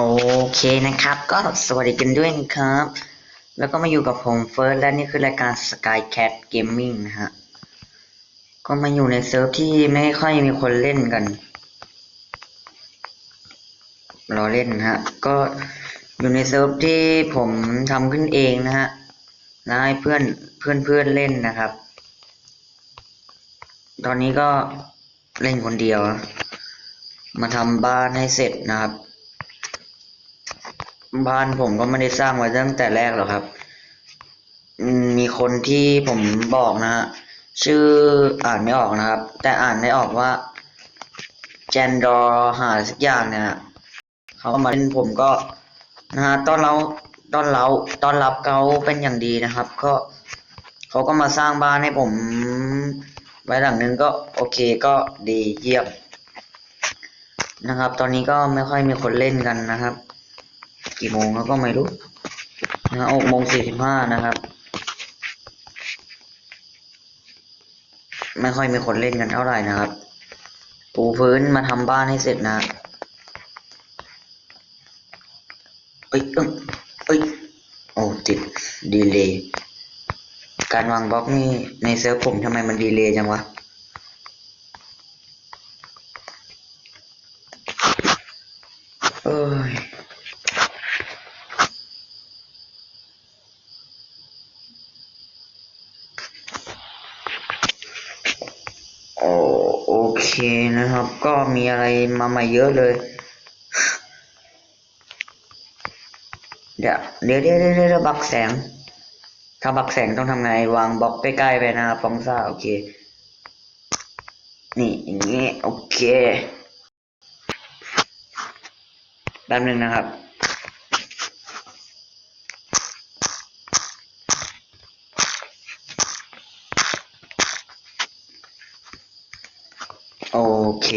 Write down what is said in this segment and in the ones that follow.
โอเคนะครับ ก็สวัสดีกันด้วยนะครับ แล้วก็มาอยู่กับผมเฟิร์สและนี่คือรายการ Skycat Gaming นะฮะ ก็มาอยู่ในเซิร์ฟที่ไม่ค่อยมีคนเล่นกันรอเล่นนะฮะ ก็อยู่ในเซิร์ฟที่ผมทำขึ้นเองนะฮะแล้วให้เพื่อนเพื่อนเพื่อนเล่นนะครับ ตอนนี้ก็เล่นคนเดียว มาทำบ้านให้เสร็จนะครับ บ้านผมก็ไม่ได้สร้างไว้ตั้งแต่แรกหรอกครับ มีคนที่ผมบอกนะฮะชื่ออ่านไม่ออกนะครับ แต่อ่านได้ออกว่าแจนดอหาสักอย่างเนี่ยเขามาเล่นผมก็นะฮะตอนเราตอนเราตอนรับเขาเป็นอย่างดีนะครับ ก็เขาก็มาสร้างบ้านให้ผมไว้หลังนึงก็โอเคก็ดีเยี่ยมนะครับ ตอนนี้ก็ไม่ค่อยมีคนเล่นกันนะครับ กี่โมงแล้วก็ไม่รู้นะหกโมงสี่สิบห้านะครับ ไม่ค่อยมีคนเล่นกันเท่าไหร่นะครับ ปูพื้นมาทำบ้านให้เสร็จนะเอ้ยเอ้ยเอ้ยโอ้ติดดีเลย์การวางบล็อกนี่ในเซิร์ฟผมทำไมมันดีเลย์จังวะ เอ้ย โอโอเคนะครับ ก็มีอะไรมาใหม่เยอะเลยเดี๋ยวเดี๋ยวเดี๋ยวเดี๋ยวเดี๋ยวบักแสง ถ้าบักแสงต้องทำไงวางบล็อกใกล้ๆไปนะฟองซ่าโอเค นี่อย่างนี้โอเคแป๊บนึงนะครับ โอ เค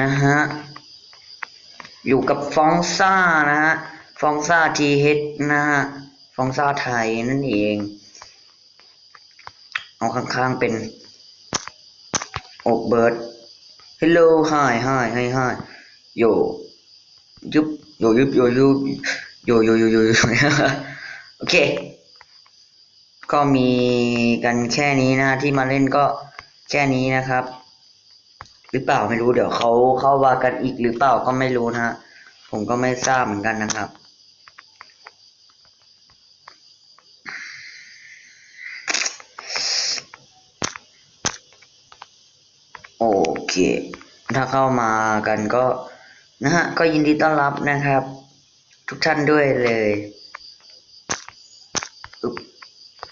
นะฮะ อยู่กับฟองซ่านะฮะ ฟองซ่าทีเฮดนะฮะ ฟองซ่าไทยนั่นเอง เอาข้างๆเป็นอกเบิร์ด Hello Hi Hi Hi Hi โยยุบโยยุบโยยุบโยโยโยโยโยโอเค ก็มีกันแค่นี้นะที่มาเล่นก็แค่นี้นะครับ หรือเปล่าไม่รู้เดี๋ยวเขาเข้าว่ากันอีกหรือเปล่าก็ไม่รู้นะผมก็ไม่ทราบเหมือนกันนะครับโอเค ถ้าเข้ามากันก็นะฮะก็ยินดีต้อนรับนะครับ ทุกท่านด้วยเลยอึบอึบ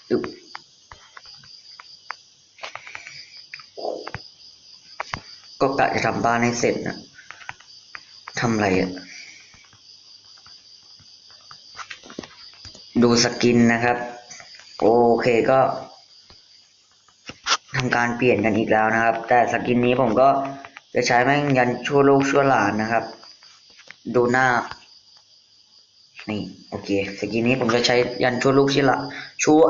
ก็กะจะทำบ้านให้เสร็จนะทำอะไรอะดูสกินนะครับ โอเคก็ทำการเปลี่ยนกันอีกแล้วนะครับ แต่สกินนี้ผมก็จะใช้แม่งยันชั่วลูกชั่วหลานนะครับ ดูหน้า นี่โอเคสกินนี้ผมจะใช้ยันชั่วลูกชั่วลานชั่ว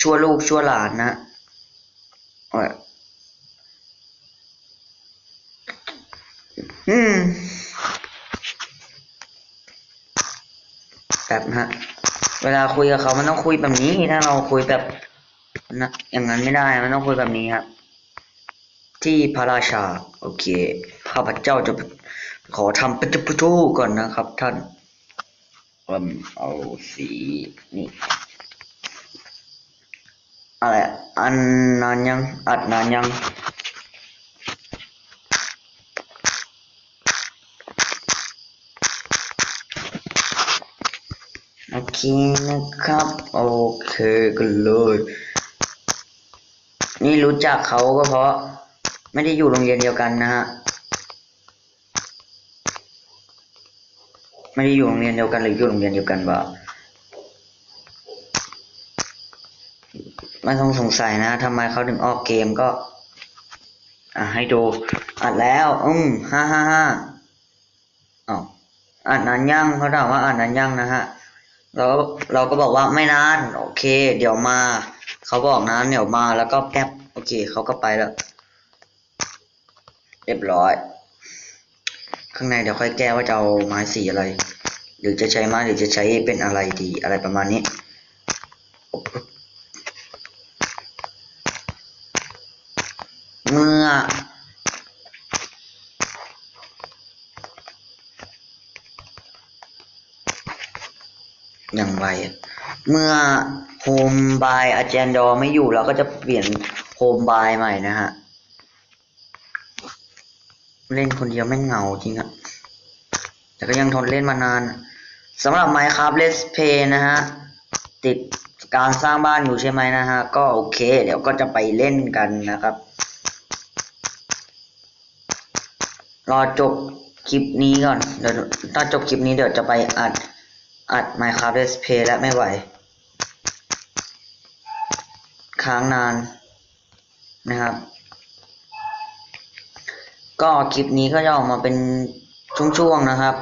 ชั่วลูกชั่วหลานนะเอาไว้อืมแบบนะฮะเวลาคุยกับเขามันต้องคุยแบบนี้ถ้าเราคุยแบบนะอย่างนั้นไม่ได้มันต้องคุยแบบนี้ครับที่พระราชา โอเคข้าพเจ้าจะขอทำปัจจุบันก่อนนะครับท่าน อืมเอาสีนี่อะไรอะอันนานยังอัดนานยังโอเคนะครับ โอเคกันเลย นี่รู้จักเขาก็เพราะ ไม่ได้อยู่โรงเรียนเดียวกันนะฮะ ไม่ได้อยู่โรงเรียนเดียวกันหรืออยู่โรงเรียนเดียวกันบ่ไม่ต้องสงสัยนะทำไมเขาถึงออกเกมก็ อะให้ดู อัดแล้ว อืมฮ่าฮ่าฮ่าอ๋ออัดนานยังเขาถามว่าอัดนานยังนะฮะเราเราก็บอกว่าไม่นานโอเค เดี๋ยวมา เขาบอกนะเดี๋ยวมาแล้วก็แป๊บโอเคเขาก็ไปแล้ว เรียบร้อย ข้างในเดี๋ยวค่อยแก้ว่าจะเอาไม้สีอะไร หรือจะใช้ไม้หรือจะใช้เป็นอะไรดีอะไรประมาณนี้เมื่ออย่างไรเมื่อโฮมบายอาจารย์ดอไม่อยู่เราก็จะเปลี่ยนโฮมบายใหม่นะฮะ เล่นคนเดียวไม่งเหงาจริงอะแต่ก็ยังทนเล่นมานานสำหรับ Minecraft Let's Play นะฮะ ติดการสร้างบ้านอยู่ใช่ไหมนะฮะ ก็โอเค เดี๋ยวก็จะไปเล่นกันนะครับ รอจบคลิปนี้ก่อน เดี๋ยวถ้าจบคลิปนี้เดี๋ยวจะไปอัด อัด Minecraft Let's Play แล้วไม่ไหว ค้างนานนะครับ ก็คลิปนี้ก็จะออกมาเป็นช่วงๆนะครับ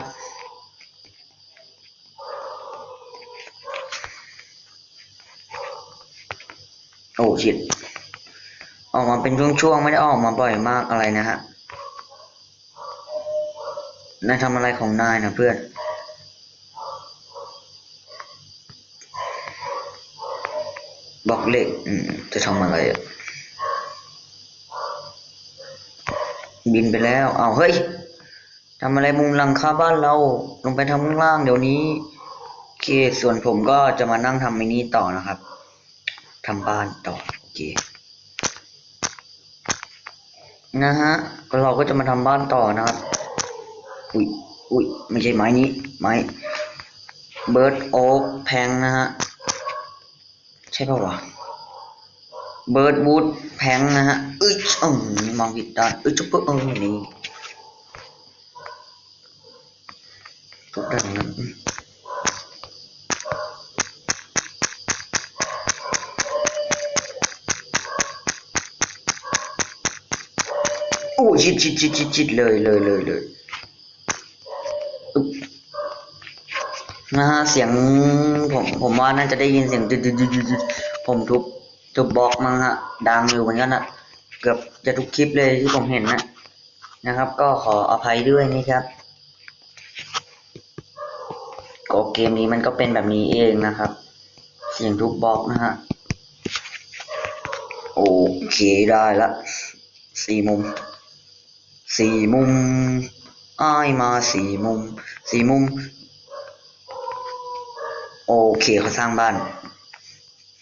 โอ้ชิดออกมาเป็นช่วงๆ ไม่ได้ออกมาบ่อยมากอะไรนะฮะนายทำอะไรของนายนะเพื่อน บอกเล็กอืมจะทำอะไรอะ บินไปแล้ว เอาเฮ้ยทำอะไรมุงหลังคาบ้านเรา ลงไปทำข้างล่างเดี๋ยวนี้โอเค ส่วนผมก็จะมานั่งทำมินี่ต่อนะครับทำบ้านต่อโอเคนะฮะก็เราก็จะมาทำบ้านต่อนะครับ อุ้ยอุ้ยไม่ใช่ไม้นี้ ไม้เบิร์ดโอ๊กแพงนะฮะ ใช่ป่าวะ เบิร์ดวูดแพงนะฮะอึ๊ยอืมองผิดด้านอึ๊ยจุ๊บเออนี่ทุกด้านนั้นโอ้ชิดชิดชิดชิดชิดเลยเลยเลยเลยนะฮะเสียงผมผมว่าน่าจะได้ยินเสียงดึดดึดดึดดึดผมทุบ ทุบบล็อกมั้งฮะดังอยู่เหมือนกันอะเกือบจะทุกคลิปเลยที่ผมเห็นนะนะครับ ก็ขออภัยด้วยนะครับก็เกมนี้มันก็เป็นแบบนี้เองนะครับ เสียงทุบบล็อกนะฮะโอเคได้ละสี่มุมสี่มุมอ้ายมาสี่มุมสี่มุม โอเคเขาสร้างบ้าน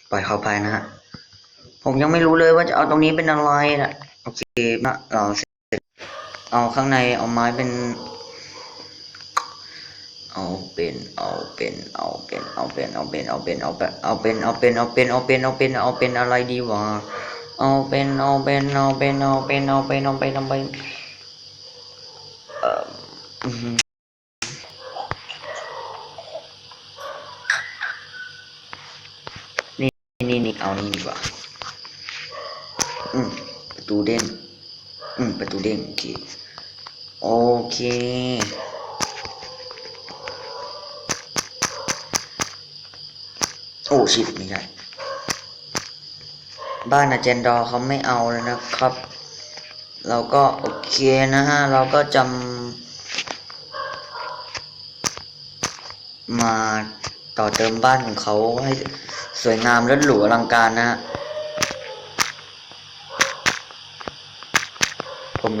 ปล่อยเขาไปนะฮะ ผมยังไม่รู้เลยว่าจะเอาตรงนี้เป็นอะไรนะโอเคนะเราเสร็จเอาข้างในเอาไม้เป็น เอาเป็นเอาเป็นเอาเป็นเอาเป็นเอาเป็นเอาเป็นเอาเป็นเอาเป็นเอาเป็นเอาเป็นเอาเป็นเอาเป็นเอาเป็นอะไรดีวะเอาเป็นเอาเป็นเอาเป็นเอาเป็นเอาเป็นเอาเป็นเอาเป็นเอ่ออืมนี่นี่นี่เอานี่ดีกว่า อืมประตูเด้งอืมประตูเด้งโอเคโอเคโอ้ชิบไม่ใช่บ้านอาเจนดอเขาไม่เอาเลยนะครับ เราก็โอเคนะฮะ เราก็จำมาต่อเติมบ้านของเขาให้สวยงามและหรูอลังการนะฮะ ผมรู้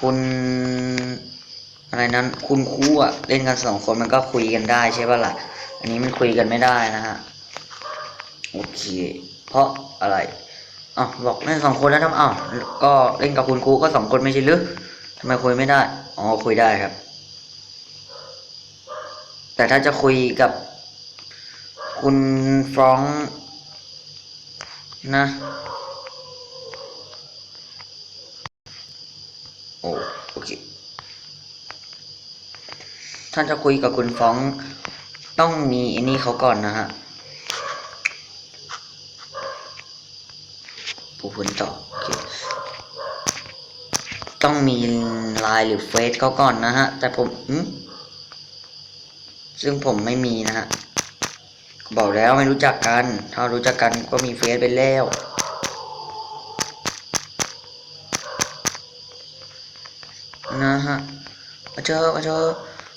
คุณอะไรนั้นคุณครูอะเล่นกันสองคนมันก็คุยกันได้ใช่ป่ะล่ะ อันนี้มันคุยกันไม่ได้นะฮะโอเค เพราะอะไรอ้าวบอกเล่นสองคนแล้วทำอ้าวก็เล่นกับคุณครูก็สองคนไม่ใช่หรือทำไมคุยไม่ได้อ๋อคุยได้ครับ แต่ถ้าจะคุยกับคุณฟรองก์นะ โอเคโอเค ท่านจะคุยกับคุณฟ้องต้องมีอันนี้เขาก่อนนะฮะปูพื้นต่อโอเคต้องมีไลน์หรือเฟซเขาก่อนนะฮะ แต่ผมซึ่งผมไม่มีนะฮะบอกแล้วไม่รู้จักกัน ถ้ารู้จักกันก็มีเฟซไปแล้ว นะฮะมาเจอมาเจอ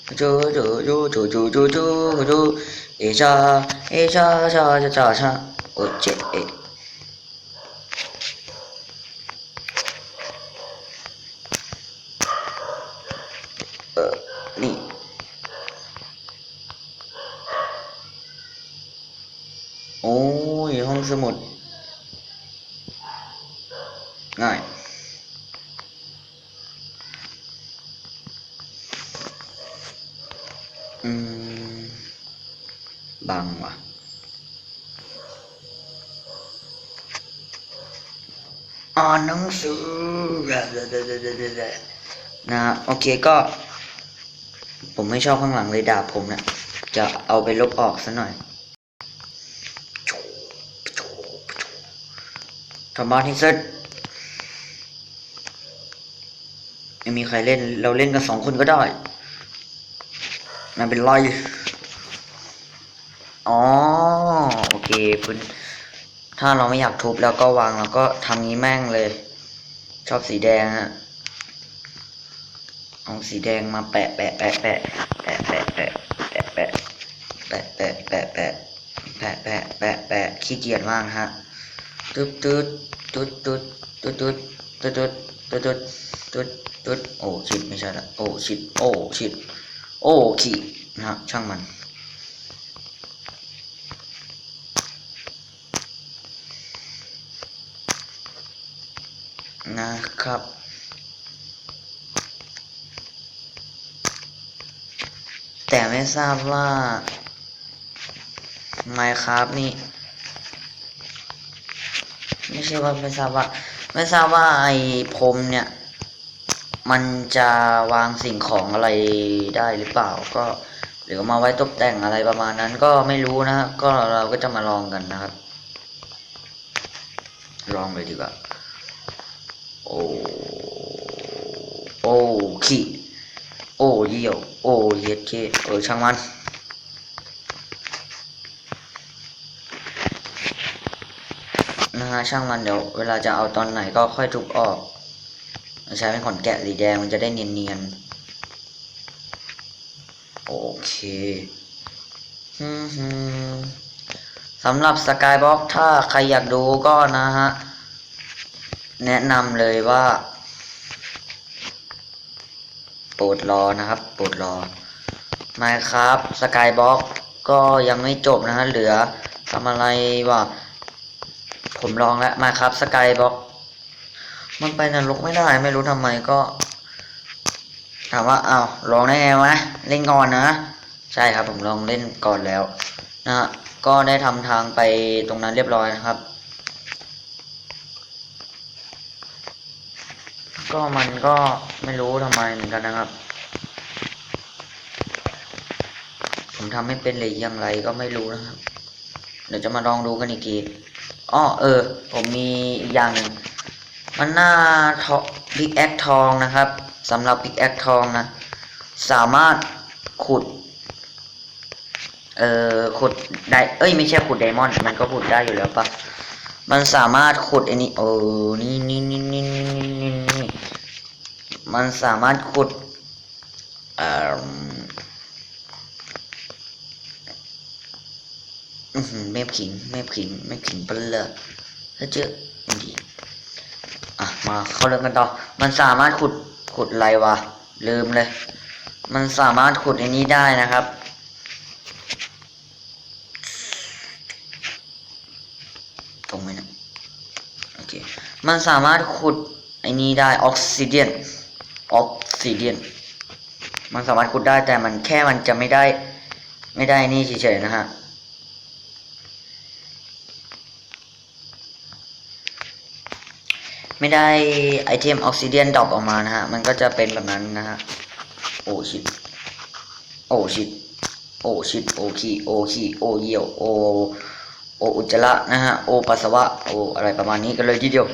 มาเจอเจอเจอเจอเจอเจอเจอเจอเอชาเอชาชาชาชาชาโอ้เจ็บเอเออนี่ โอ้ยห้องสมุด ง่าย อืม บังว่ะ อ่านหนังสือ นะโอเคก็ ผมไม่ชอบข้างหลังเลยด่าผมนะจะเอาไปลบออกซะหน่อยทำบ้านให้เสร็จไม่มีใครเล่น เราเล่นกันสองคนก็ได้มันเป็นไรอ๋อ โอเคพื้นถ้าเราไม่อยากทุบแล้วก็วางแล้วก็ทำนี้แม่งเลย ชอบสีแดงฮะเอาสีแดงมาแปะแปะแปะแปะแปะแปะแปะแปะแปะแปะแปะแปะแปะแปะแปะแปะแปะขี้เกียจมากฮะตึ๊ดตึ๊ดตึ๊ดตึ๊ดตึ๊ดตึ๊ดตึ๊ดตึ๊ดตึ๊ดตึ๊ดตึ๊ดโอ้ชิดไม่ใช่ละโอ้ชิดโอ้ชิดโอ้ขี้นะฮะช่างมัน นะครับ แต่ไม่ทราบว่า Minecraft นี่ ไม่ใช่ว่าไม่ทราบว่า ไม่ทราบว่าไอ้พรมเนี่ย มันจะวางสิ่งของอะไรได้หรือเปล่าก็หรือมาไว้ตกแต่งอะไรประมาณนั้นก็ไม่รู้นะฮะก็เราก็จะมาลองกันนะครับ ลองเลยดีกว่า โอ้โอขี้โอเยี่ยวโอเย็ดเคเออช่างมันนะฮะช่างมันเดี๋ยวเวลาจะเอาตอนไหนก็ค่อยทุบออกใช้เป็นขนแกะสีแดงมันจะได้เนียนๆ โอเคฮึมฮึมสำหรับสกายบ็อกถ้าใครอยากดูก็นะฮะ แนะนำเลยว่าโปรดรอนะครับโปรดรอมาครับสกายบ็อกก็ยังไม่จบนะฮะเหลือทำอะไรวะผมลองแล้วมาครับสกายบ็อกมันไปนรกไม่ได้ไม่รู้ทำไมก็ถามว่าเอาลองได้ไงวะเล่นก่อนนะ ใช่ครับผมลองเล่นก่อนแล้วนะก็ได้ทำทางไปตรงนั้นเรียบร้อยนะครับ ก็มันก็ไม่รู้ทำไมเหมือนกันนะครับ ผมทำไม่เป็นเลยอย่างไรก็ไม่รู้นะครับ เดี๋ยวจะมาลองดูกันอีกทีอ้อเออ ผมมีอีกอย่างหนึ่งมันหน้าทอพิกแอคทองนะครับสำหรับพิกแอคทองนะ สามารถขุด เอ่อขุดได้เอ้ยไม่ใช่ขุดไดมอนด์มันก็ขุดได้อยู่แล้วปะมันสามารถขุดไอ้นี่เออนี่นี่นี่นี่นี่นี่นี่ มันสามารถขุดแม่ขิงแม่ขิงแม่ขิงเปลเลยถ้าเจอดีอะมาเข้าเรื่องกันต่อ มันสามารถขุดขุดอะไรวะลืมเลย มันสามารถขุดไอ้นี้ได้นะครับตรงไหมนะโอเคมันสามารถขุดไอ้นี้ได้ออกซิเดียน ออกซิเดียนมันสามารถขุดได้แต่มันแค่มันจะไม่ได้ ไม่ได้นี่เฉยๆนะฮะไม่ได้ไอเทมออกซิเดียนดรอปออกมานะฮะ มันก็จะเป็นแบบนั้นนะฮะ โอชิด โอชิด โอชิด โอคีโอคีโอเยี่ยว โอ โออุจจาระนะฮะ โอปัสสาวะ โออะไรประมาณนี้กันเลยทีเดียว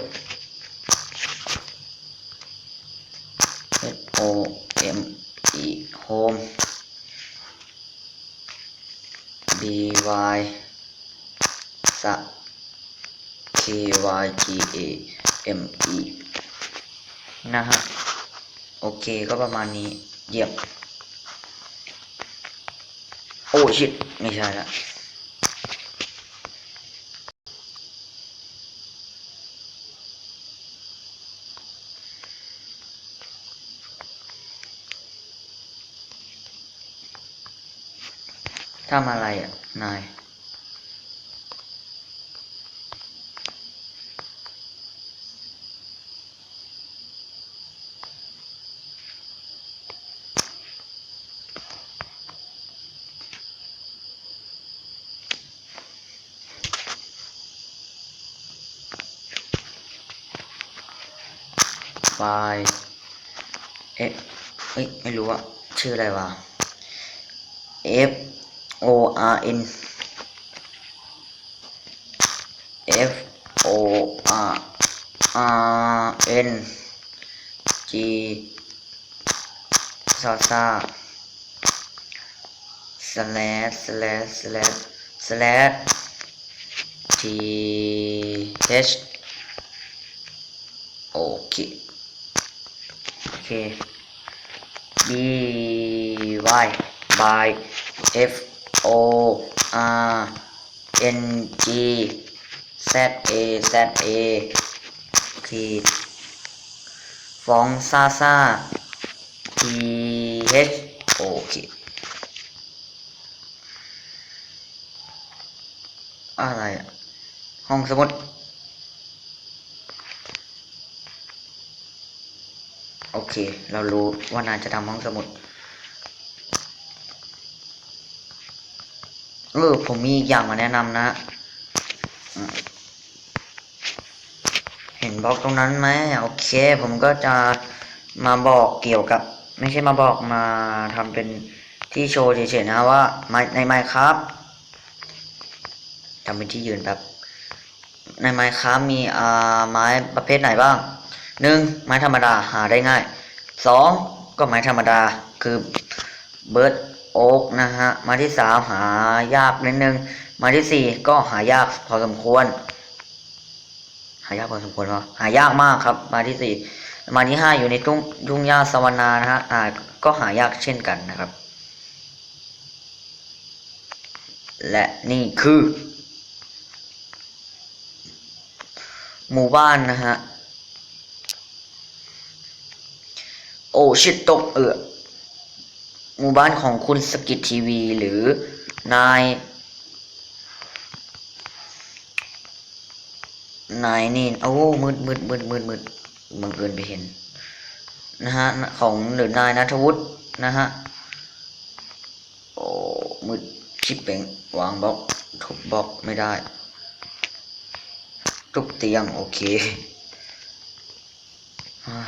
H O M E home B Y สะ K Y G A M E นะฮะ โอเคก็ประมาณนี้ เยี่ยม โอ้ชิดไม่ใช่ละ ทำอะไรอะ นายไฟเอ๊ะ เอ้ย ไม่รู้อะชื่ออะไรวะ F O R N F O R R N G ซาซา slash slash slash slash T H โอเค โอเค B Y by F O R N G Z A Z A โอเคฟองซาซา T H โอเคอะไรอะห้องสมุดโอเค เรารู้ว่านายจะทำห้องสมุด เออผมมีอีกอย่างมาแนะนำนะ เห็นบล็อกตรงนั้นไหมโอเค ผมก็จะมาบอกเกี่ยวกับ ไม่ใช่มาบอกมาทำเป็นที่โชว์เฉยๆนะว่าไม้ในไมค์ครับทำเป็นที่ยืนแบบในไม้ค้ามีอ่าไม้ประเภทไหนบ้างหนึ่งไม้ธรรมดาหาได้ง่ายสองก็ไม้ธรรมดาคือเบิร์ด โอ๊กนะฮะม้ที่สามหายากนิดนึงม้ที่สี่ก็หายากพอสมควร หายากพอสมควรวะหายากมากครับม้ที่สี่ม้ที่ห้าอยู่ในทุ่งทุ่งหญ้าสวรรณานะฮะอ่าก็หายากเช่นกันนะครับ และนี่คือ หมู่บ้านนะฮะโอ้ชิดตกเออ หมู่บ้านของคุณสกิททีวี หรือนายนายนี่โอ้มืดมืดมืดมืดมืดบังเอิญไปเห็นนะฮะของหรือนายนัทวุฒินะฮะโอ้มืดชิบเป่งวางบล็อกทุบบล็อกไม่ได้ทุบเตียงโอเคอ่า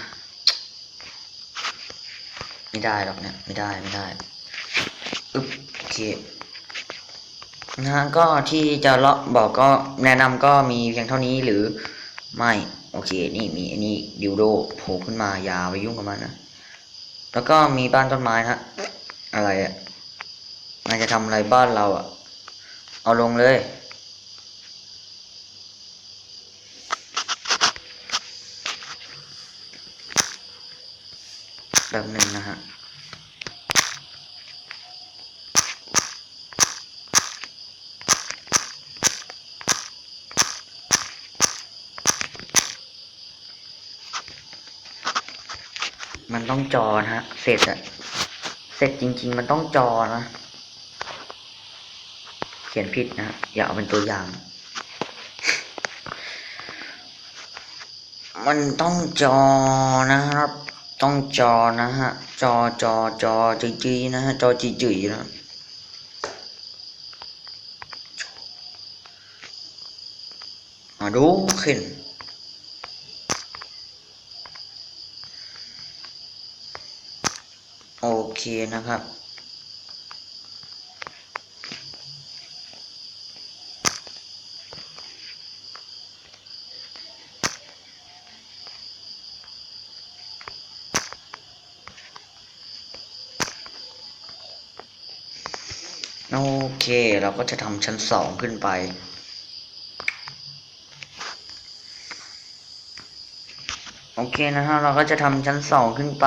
ไม่ได้หรอกเนี่ย ไม่ได้ไม่ได้อึ๊บโอเคนะฮะก็ที่จะเลาะบอกก็แนะนำก็มีเพียงเท่านี้หรือไม่โอเค นี่มีอันนี้ดิวโดโผล่ขึ้นมาอย่าไปยุ่งกับมันนะ แล้วก็มีบ้านต้นไม้นะฮะ อะไรอะ่ะนายจะทำอะไรบ้านเราอะ่ะเอาลงเลย แบบนึง มันต้องจอนะฮะ เสร็จอะเสร็จจริง ๆ มันต้องจอนะ เขียนผิดนะฮะอย่าเอาเป็นตัวอย่าง มันต้องจอนะครับ ต้องจอนะฮะ จอจอจอจีจีนะฮะ จอจีจีนะมาดูขึ้น โอเค นะครับ โอเค เราก็จะทำชั้นสองขึ้นไปโอเคนะฮะเราก็จะทำชั้นสองขึ้นไป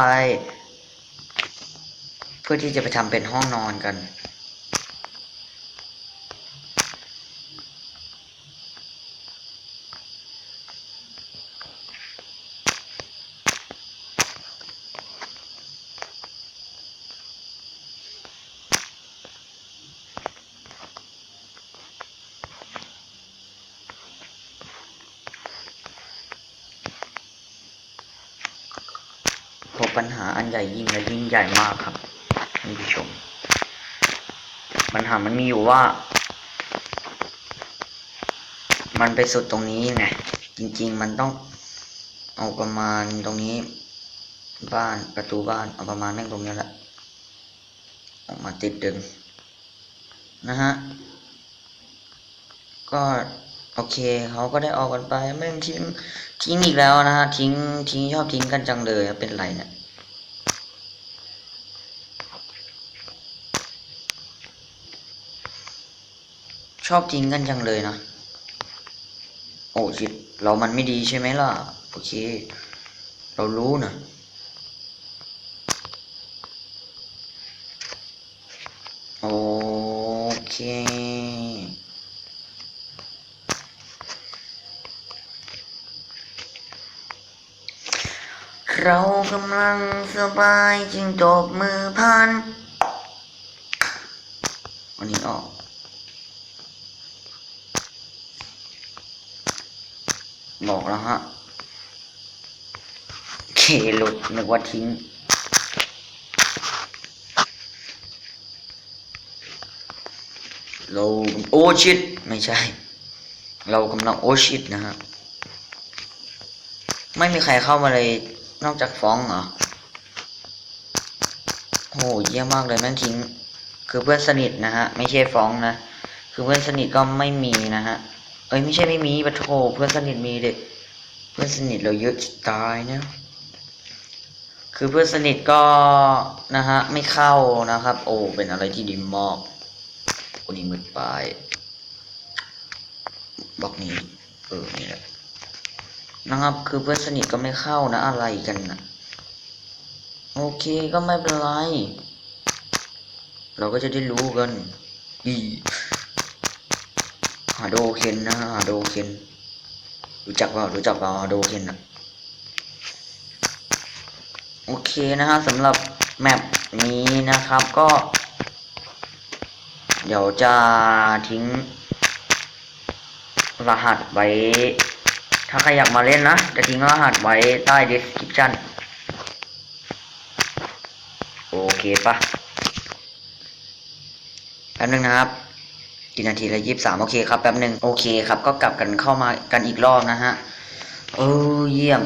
เพื่อที่จะไปทำเป็นห้องนอนกัน พบปัญหาอันใหญ่ยิ่งและยิ่งใหญ่มากครับ ท่านผู้ชม ปัญหามันมีอยู่ว่า มันไปสุดตรงนี้ไง จริง ๆ มันต้องเอาประมาณตรงนี้ บ้านประตูบ้านเอาประมาณแม่งตรงนี้แหละออกมาติดดึง นะฮะ ก็โอเคเขาก็ได้ออกกันไปแม่งทิ้งทิ้งอีกแล้วนะฮะทิ้งทิ้งชอบทิ้งกันจังเลยเป็นไรเนี่ย ชอบทิ้งกันจังเลยนะ โอ้ชิดเรามันไม่ดีใช่ไหมล่ะ โอเค เรารู้นะโอเคเรากำลังสบายจึงตบมือพันวันนี้ออก บอกแล้วฮะเคหลุดนึกว่าทิ้ง เราโอชิดไม่ใช่ เรากำลังโอชิดนะฮะ ไม่มีใครเข้ามาเลย นอกจากฟ้องเหรอโอ้โหเยี่ยมมากเลยแม่งทิ้ง คือเพื่อนสนิทนะฮะ ไม่ใช่ฟ้องนะ คือเพื่อนสนิทก็ไม่มีนะฮะ เอ้ยไม่ใช่ไม่มีปะโถเพื่อนสนิทมีเด็ก เพื่อนสนิทเราเยอะจะตายเนี่ยคือเพื่อนสนิทก็นะฮะไม่เข้านะครับ โอ้เป็นอะไรที่ดีมากโอ้นี่มืดไปบล็อกนี้เออนี่แหละนะครับ คือเพื่อนสนิทก็ไม่เข้านะ อะไรกันนะโอเคก็ไม่เป็นไร เราก็จะได้รู้กันอี ฮาโดเคนนะฮาโดเคนรู้จักเปล่ารู้จักเปล่าฮาโดเคนอะโอเคนะฮะสำหรับแมปนี้นะครับก็ เดี๋ยวจะทิ้ง รหัสไว้ ถ้าใครอยากมาเล่นนะ จะทิ้งรหัสไว้ใต้ description โอเคปะแป๊บนึงนะครับ กี่นาทีละยี่สิบสามโอเคครับแป๊บหนึ่งโอเคครับ ก็กลับกันเข้ามากันอีกรอบนะฮะเออเยี่ยม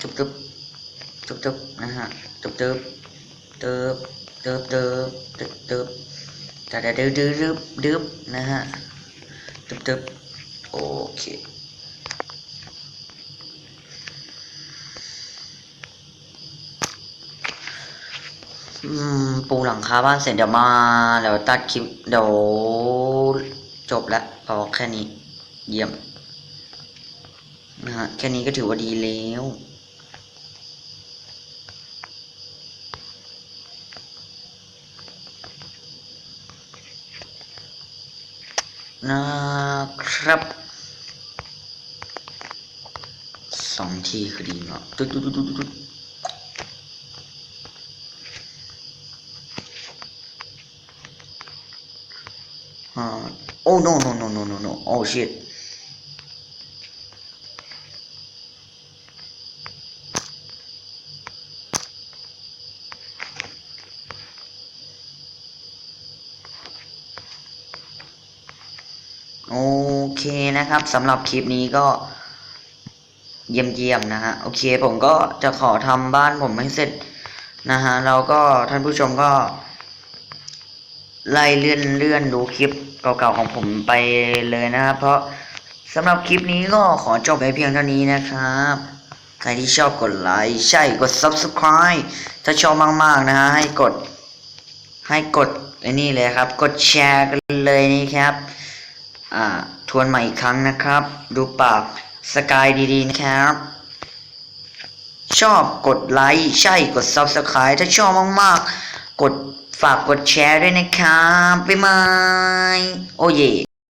จุบจุบจุบจุบนะฮะจุบจุบเติบเติบเติบเติบเติบแต่แต่ดื้อดื้อดื้อดื้อนะฮะจุบจุบโอเค อืม ปูหลังคาบ้านเสร็จเดี๋ยวมาเดี๋ยวตัดคลิปเดี๋ยวจบแล้วพอแค่นี้ เยี่ยมนะฮะแค่นี้ก็ถือว่าดีแล้วนะครับสองทีคือดีเนาะตุ๊ดตุ๊ดตุ๊ดตุ๊ดตุ๊ดอ่า โอ้ no no no no no no oh shit โอเคนะครับสำหรับคลิปนี้ก็เยี่ยมเยี่ยมๆนะฮะโอเคผมก็จะขอทำบ้านผมให้เสร็จนะฮะแล้วก็ท่านผู้ชมก็ ไล่เลื่อนเลื่อนดูคลิปเก่าๆของผมไปเลยนะครับ เพราะสำหรับคลิปนี้ก็ขอจบไปเพียงเท่านี้นะครับ ใครที่ชอบกดไลค์ใช่กด subscribe ถ้าชอบมากๆนะฮะให้กด ให้กดไอ้นี่เลยครับ กดแชร์กันเลยนะครับ อ่า ทวนใหม่อีกครั้งนะครับ ดูปากสกายดีๆนะครับ ชอบกดไลค์ใช่กด subscribe ถ้าชอบมากๆ กด ฝากกดแชร์ด้วยนะครับบ๊ายบายโอเย